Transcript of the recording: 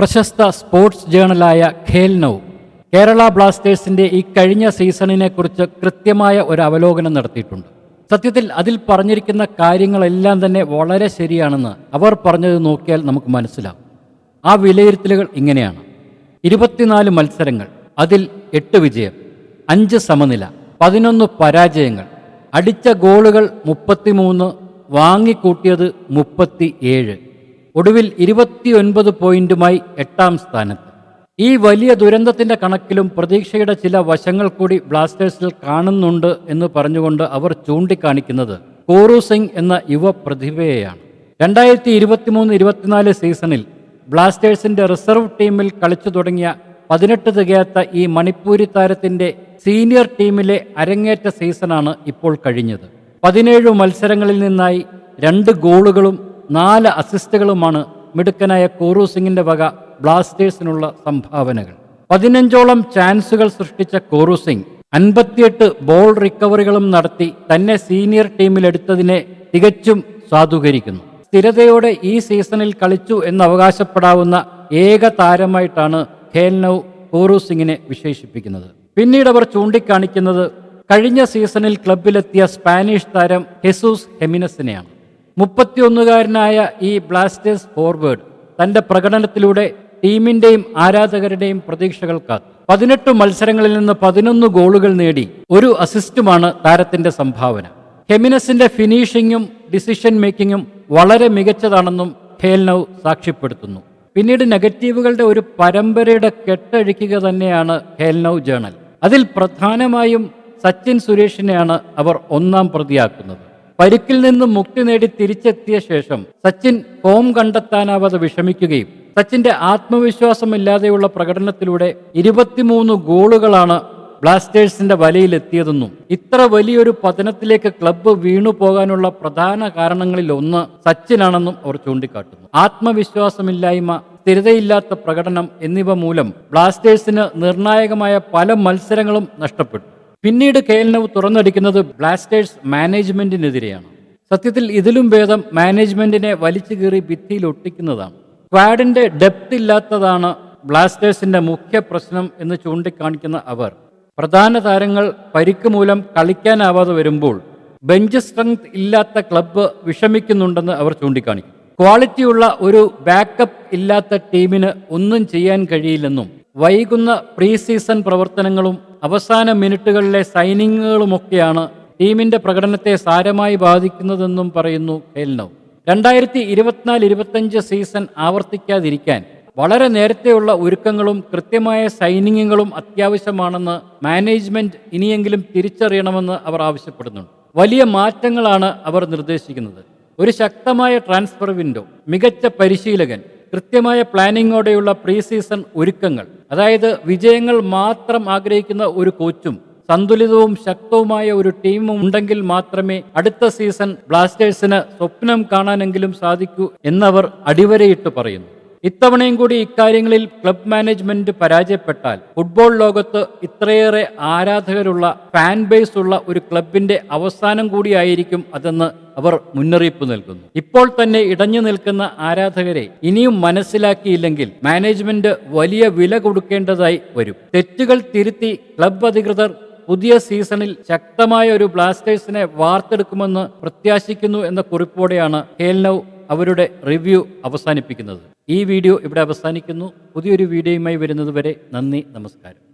പ്രശസ്ത സ്പോർട്സ് ജേണലായ ഖേൽനൗ കേരള ബ്ലാസ്റ്റേഴ്സിന്റെ ഈ കഴിഞ്ഞ സീസണിനെക്കുറിച്ച് കൃത്യമായ ഒരു അവലോകനം നടത്തിയിട്ടുണ്ട്. സത്യത്തിൽ അതിൽ പറഞ്ഞിരിക്കുന്ന കാര്യങ്ങളെല്ലാം തന്നെ വളരെ ശരിയാണെന്ന് അവർ പറഞ്ഞത് നോക്കിയാൽ നമുക്ക് മനസ്സിലാവും. ആ വിലയിരുത്തലുകൾ ഇങ്ങനെയാണ്. ഇരുപത്തിനാല് മത്സരങ്ങൾ അതിൽ എട്ട് വിജയം അഞ്ച് സമനില പതിനൊന്ന് പരാജയങ്ങൾ അടിച്ച ഗോളുകൾ മുപ്പത്തിമൂന്ന് വാങ്ങിക്കൂട്ടിയത് മുപ്പത്തി ഏഴ് ഒടുവിൽ ഇരുപത്തിയൊൻപത് പോയിന്റുമായി എട്ടാം സ്ഥാനത്ത്. ഈ വലിയ ദുരന്തത്തിന്റെ കണക്കിലും പ്രതീക്ഷയുടെ ചില വശങ്ങൾ കൂടി ബ്ലാസ്റ്റേഴ്സിൽ കാണുന്നുണ്ട് എന്ന് പറഞ്ഞുകൊണ്ട് അവർ ചൂണ്ടിക്കാണിക്കുന്നത് കോറു സിംഗ് എന്ന യുവ പ്രതിഭയെയാണ്. രണ്ടായിരത്തി ഇരുപത്തിമൂന്ന് ഇരുപത്തിനാല് സീസണിൽ ബ്ലാസ്റ്റേഴ്സിന്റെ റിസർവ് ടീമിൽ കളിച്ചു തുടങ്ങിയ പതിനെട്ട് തികയാത്ത ഈ മണിപ്പൂരി താരത്തിന്റെ സീനിയർ ടീമിലെ അരങ്ങേറ്റ സീസണാണ് ഇപ്പോൾ കഴിഞ്ഞത്. പതിനേഴ് മത്സരങ്ങളിൽ നിന്നായി രണ്ട് ഗോളുകളും നാല് അസിസ്റ്റുകളുമാണ് മിടുക്കനായ കോറു സിംഗിന്റെ വക ബ്ലാസ്റ്റേഴ്സിനുള്ള സംഭാവനകൾ. പതിനഞ്ചോളം ചാൻസുകൾ സൃഷ്ടിച്ച കോറു സിംഗ് അൻപത്തിയെട്ട് ബോൾ റിക്കവറികളും നടത്തി തന്നെ സീനിയർ ടീമിലെടുത്തതിനെ തികച്ചും സാധൂകരിക്കുന്നു. സ്ഥിരതയോടെ ഈ സീസണിൽ കളിച്ചു എന്ന് അവകാശപ്പെടാവുന്ന ഏക താരമായിട്ടാണ് ഖേൽനൌ കോറു സിംഗിനെ വിശേഷിപ്പിക്കുന്നത്. പിന്നീട് അവർ ചൂണ്ടിക്കാണിക്കുന്നത് കഴിഞ്ഞ സീസണിൽ ക്ലബിലെത്തിയ സ്പാനിഷ് താരം ഹെസൂസ് ഹെമിനസിനെയാണ്. മുപ്പത്തിയൊന്നുകാരനായ ഈ ബ്ലാസ്റ്റേഴ്സ് ഫോർവേഡ് തന്റെ പ്രകടനത്തിലൂടെ ടീമിന്റെയും ആരാധകരുടെയും പ്രതീക്ഷകൾക്ക് പതിനെട്ട് മത്സരങ്ങളിൽ നിന്ന് പതിനൊന്ന് ഗോളുകൾ നേടി ഒരു അസിസ്റ്റുമാണ് താരത്തിന്റെ സംഭാവന. ഹെമിനസിന്റെ ഫിനിഷിങ്ങും ഡിസിഷൻ മേക്കിങ്ങും വളരെ മികച്ചതാണെന്നും ഖേൽനവ് സാക്ഷ്യപ്പെടുത്തുന്നു. പിന്നീട് നെഗറ്റീവുകളുടെ ഒരു പരമ്പരയുടെ കെട്ടഴിക്കുക തന്നെയാണ് ഖേൽനവ് ജേണൽ. അതിൽ പ്രധാനമായും സച്ചിൻ സുരേഷിനെയാണ് അവർ ഒന്നാം പ്രതിയാക്കുന്നത്. പരിക്കിൽ നിന്ന് മുക്തി നേടി തിരിച്ചെത്തിയ ശേഷം സച്ചിൻ ഫോം കണ്ടെത്താനാവാതെ വിഷമിക്കുകയും സച്ചിന്റെ ആത്മവിശ്വാസമില്ലാതെയുള്ള പ്രകടനത്തിലൂടെ ഇരുപത്തിമൂന്ന് ഗോളുകളാണ് ബ്ലാസ്റ്റേഴ്സിന്റെ വലയിലെത്തിയതെന്നും ഇത്ര വലിയൊരു പതനത്തിലേക്ക് ക്ലബ്ബ് വീണു പോകാനുള്ള പ്രധാന കാരണങ്ങളിൽ ഒന്ന് സച്ചിനാണെന്നും അവർ ചൂണ്ടിക്കാട്ടുന്നു. ആത്മവിശ്വാസമില്ലായ്മ സ്ഥിരതയില്ലാത്ത പ്രകടനം എന്നിവ മൂലം ബ്ലാസ്റ്റേഴ്സിന് നിർണായകമായ പല മത്സരങ്ങളും നഷ്ടപ്പെട്ടു. പിന്നീട് കെ എൽ നവ് തുറന്നടിക്കുന്നത് ബ്ലാസ്റ്റേഴ്സ് മാനേജ്മെന്റിനെതിരെയാണ്. സത്യത്തിൽ ഇതിലും ഭേദം മാനേജ്മെന്റിനെ വലിച്ചു കീറി ഭിത്തിയിൽ ഒട്ടിക്കുന്നതാണ്. സ്ക്വാഡിന്റെ ഡെപ്ത് ഇല്ലാത്തതാണ് ബ്ലാസ്റ്റേഴ്സിന്റെ മുഖ്യ പ്രശ്നം എന്ന് ചൂണ്ടിക്കാണിക്കുന്ന അവർ. പ്രധാന താരങ്ങൾ പരിക്ക് മൂലം കളിക്കാനാവാതെ വരുമ്പോൾ ബെഞ്ച് സ്ട്രെങ്ത് ഇല്ലാത്ത ക്ലബ്ബ് വിഷമിക്കുന്നുണ്ടെന്ന് അവർ ചൂണ്ടിക്കാണിക്കും. ക്വാളിറ്റിയുള്ള ഒരു ബാക്കപ്പ് ഇല്ലാത്ത ടീമിന് ഒന്നും ചെയ്യാൻ കഴിയില്ലെന്നും വൈകുന്ന പ്രീ സീസൺ പ്രവർത്തനങ്ങളും അവസാന മിനിറ്റുകളിലെ സൈനിങ്ങുകളുമൊക്കെയാണ് ടീമിന്റെ പ്രകടനത്തെ സാരമായി ബാധിക്കുന്നതെന്നും പറയുന്നു ഹെൽനൌ രണ്ടായിരത്തി ഇരുപത്തിനാല് ഇരുപത്തഞ്ച് സീസൺ ആവർത്തിക്കാതിരിക്കാൻ വളരെ നേരത്തെയുള്ള ഒരുക്കങ്ങളും കൃത്യമായ സൈനിങ്ങുകളും അത്യാവശ്യമാണെന്ന് മാനേജ്മെന്റ് ഇനിയെങ്കിലും തിരിച്ചറിയണമെന്ന് അവർ ആവശ്യപ്പെടുന്നുണ്ട്. വലിയ മാറ്റങ്ങളാണ് അവർ നിർദ്ദേശിക്കുന്നത്. ഒരു ശക്തമായ ട്രാൻസ്ഫർ വിൻഡോ മികച്ച പരിശീലകൻ കൃത്യമായ പ്ലാനിങ്ങോടെയുള്ള പ്രീ സീസൺ ഒരുക്കങ്ങൾ. അതായത് വിജയങ്ങൾ മാത്രം ആഗ്രഹിക്കുന്ന ഒരു കോച്ചും സന്തുലിതവും ശക്തവുമായ ഒരു ടീമും ഉണ്ടെങ്കിൽ മാത്രമേ അടുത്ത സീസൺ ബ്ലാസ്റ്റേഴ്സിന് സ്വപ്നം കാണാനെങ്കിലും സാധിക്കൂ എന്നവർ അടിവരയിട്ട് പറയുന്നു. ഇത്തവണയും കൂടി ഇക്കാര്യങ്ങളിൽ ക്ലബ് മാനേജ്മെന്റ് പരാജയപ്പെട്ടാൽ ഫുട്ബോൾ ലോകത്ത് ഇത്രയേറെ ആരാധകരുള്ള ഫാൻ ബേസ് ഉള്ള ഒരു ക്ലബിന്റെ അവസാനം കൂടിയായിരിക്കും അതെന്ന് അവർ മുന്നറിയിപ്പ് നൽകുന്നു. ഇപ്പോൾ തന്നെ ഇടഞ്ഞു നിൽക്കുന്ന ആരാധകരെ ഇനിയും മനസ്സിലാക്കിയില്ലെങ്കിൽ മാനേജ്മെന്റ് വലിയ വില കൊടുക്കേണ്ടതായി വരും. തെറ്റുകൾ തിരുത്തി ക്ലബ് അധികൃതർ പുതിയ സീസണിൽ ശക്തമായ ഒരു ബ്ലാസ്റ്റേഴ്സിനെ വാർത്തെടുക്കുമെന്ന് പ്രത്യാശിക്കുന്നു എന്ന കുറിപ്പോടെയാണ് ഹേൽനൌ അവരുടെ റിവ്യൂ അവസാനിപ്പിക്കുന്നത്. ഈ വീഡിയോ ഇവിടെ അവസാനിക്കുന്നു. പുതിയൊരു വീഡിയോയുമായി വരുന്നതുവരെ നന്ദി നമസ്കാരം.